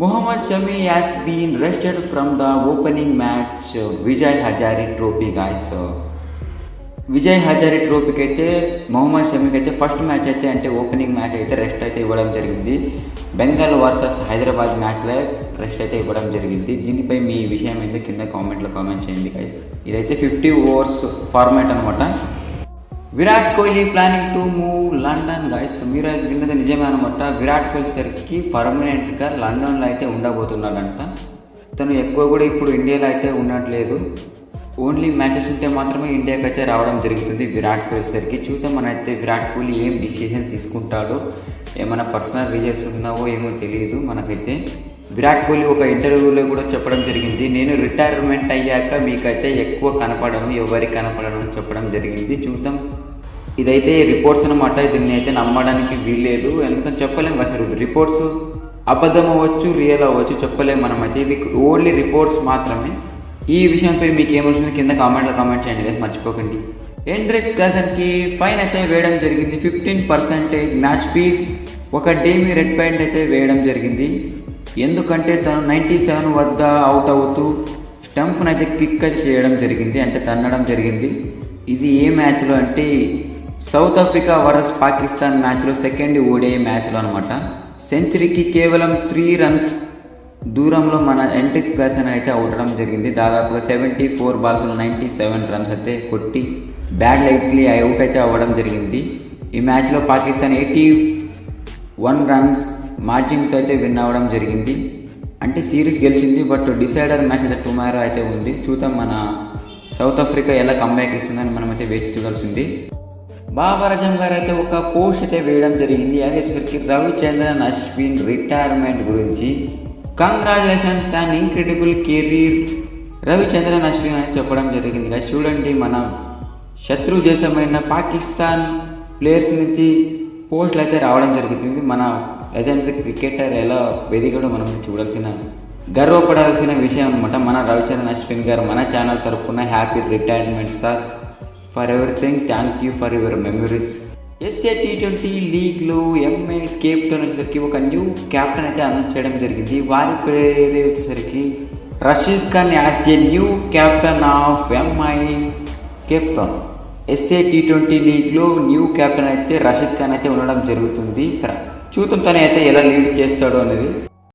Mohammad Shami has been rested from the opening match Vijay Vijay Hazare Trophy guys. Vijay Hazare ట్రోఫీకి అయితే మొహమ్మద్ షమీకి అయితే first match అయితే అంటే ఓపెనింగ్ మ్యాచ్ అయితే రెస్ట్ అయితే ఇవ్వడం జరిగింది. బెంగాల్ వర్సెస్ హైదరాబాద్ మ్యాచ్లో రెస్ట్ అయితే ఇవ్వడం జరిగింది. దీనిపై మీ విషయం అయితే కింద కామెంట్లో కామెంట్ చేయండి గైస్ ఇదైతే ఫిఫ్టీ ఓవర్స్ ఫార్మాట్ అనమాట Virat Kohli planning to move London guys మీరు విన్నది నిజమే అనమాట విరాట్ కోహ్లీ సరికి పర్మనెంట్గా లండన్లో అయితే ఉండబోతున్నాడంట. తను ఎక్కువ కూడా ఇప్పుడు ఇండియాలో అయితే ఉండట్లేదు. ఓన్లీ మ్యాచెస్ ఉంటే మాత్రమే ఇండియాకి అయితే రావడం జరుగుతుంది విరాట్ కోహ్లీ సరికి. చూద్దాం మన అయితే విరాట్ కోహ్లీ ఏం డిసిషన్ తీసుకుంటాడో ఏమైనా పర్సనల్ రీజన్స్ ఉన్నావో ఏమో తెలియదు మనకైతే. విరాట్ కోహ్లీ ఒక ఇంటర్వ్యూలో కూడా చెప్పడం జరిగింది. నేను రిటైర్మెంట్ అయ్యాక మీకైతే ఎక్కువ కనపడను ఎవరికి కనపడను చెప్పడం జరిగింది. చూద్దాం ఇదైతే రిపోర్ట్స్ అనమాట దీన్ని అయితే నమ్మడానికి వీల్లేదు. ఎందుకని చెప్పలేము అసలు రిపోర్ట్స్ అబద్ధం అవ్వచ్చు రియల్ అవ్వచ్చు చెప్పలేము మనమైతే. ఇది ఓన్లీ రిపోర్ట్స్ మాత్రమే. ఈ విషయంపై మీకు ఏమవుతుంది కింద కామెంట్లో కామెంట్ చేయండి guys, మర్చిపోకండి. ఎంట్రెన్స్ క్లాసన్కి ఫైన్ అయితే వేయడం జరిగింది. ఫిఫ్టీన్ పర్సెంటేజ్ మ్యాచ్ ఫీజ్ ఒక డేమి రెడ్ పాయింట్ అయితే వేయడం జరిగింది. ఎందుకంటే తను నైంటీ సెవెన్ వద్ద అవుట్ అవుతూ స్టంప్ను అయితే కిక్ అయితే చేయడం జరిగింది. అంటే తన్నడం జరిగింది. ఇది ఏ మ్యాచ్లో అంటే సౌత్ ఆఫ్రికా వర్సెస్ పాకిస్తాన్ మ్యాచ్లో సెకండ్ ఓడే మ్యాచ్లో అనమాట సెంచరీకి కేవలం త్రీ రన్స్ దూరంలో మన ఎంట్రిక్ క్లాస్ అని అయితే అవడం జరిగింది. దాదాపుగా సెవెంటీ ఫోర్ బాల్స్లో నైంటీ సెవెన్ రన్స్ అయితే కొట్టి బ్యాడ్ లైట్లీ అవుట్ అయితే అవ్వడం జరిగింది. ఈ మ్యాచ్లో పాకిస్తాన్ ఎయిటీ వన్ రన్స్ మార్జిన్తో అయితే విన్ అవ్వడం జరిగింది. అంటే సిరీస్ గెలిచింది బట్ డిసైడర్ మ్యాచ్ అయితే టుమారో అయితే ఉంది. చూద్దాం మన సౌత్ ఆఫ్రికా ఎలా కంబ్యాక్ ఇస్తుందని మనమైతే వేచి చూడాల్సింది. బాబరజం గారు అయితే ఒక పోస్ట్ అయితే వేయడం జరిగింది. అదే రవిచంద్రన్ అశ్విన్ రిటైర్మెంట్ గురించి. Congratulations and incredible career Ravichandran Ashwin అని చెప్పడం జరిగింది. చూడండి మన శత్రు దేశమైన పాకిస్తాన్ ప్లేయర్స్ నుంచి పోస్టులు అయితే రావడం జరుగుతుంది. మన లెజెండరీ క్రికెటర్ ఎలా వెదిగడం మనం చూడాల్సిన గర్వపడాల్సిన విషయం అనమాట మన రవిచంద్రన్ అశ్విన్ గారు మన ఛానల్ తరపున happy retirement sir for everything thank you for your memories SA T twenty లీగ్లో ఎంఏ కెప్టెన్ వచ్చేసరికి ఒక న్యూ క్యాప్టెన్ అయితే అనౌన్స్ చేయడం జరిగింది. వారి పేరు వచ్చేసరికి Rashid Khan as a new captain of MI captain SA T twenty లీగ్లో న్యూ క్యాప్టెన్ అయితే రషీద్ ఖాన్ అయితే ఉండడం జరుగుతుంది. చూద్దాం తను అయితే ఎలా లీడ్ చేస్తాడో అనేది.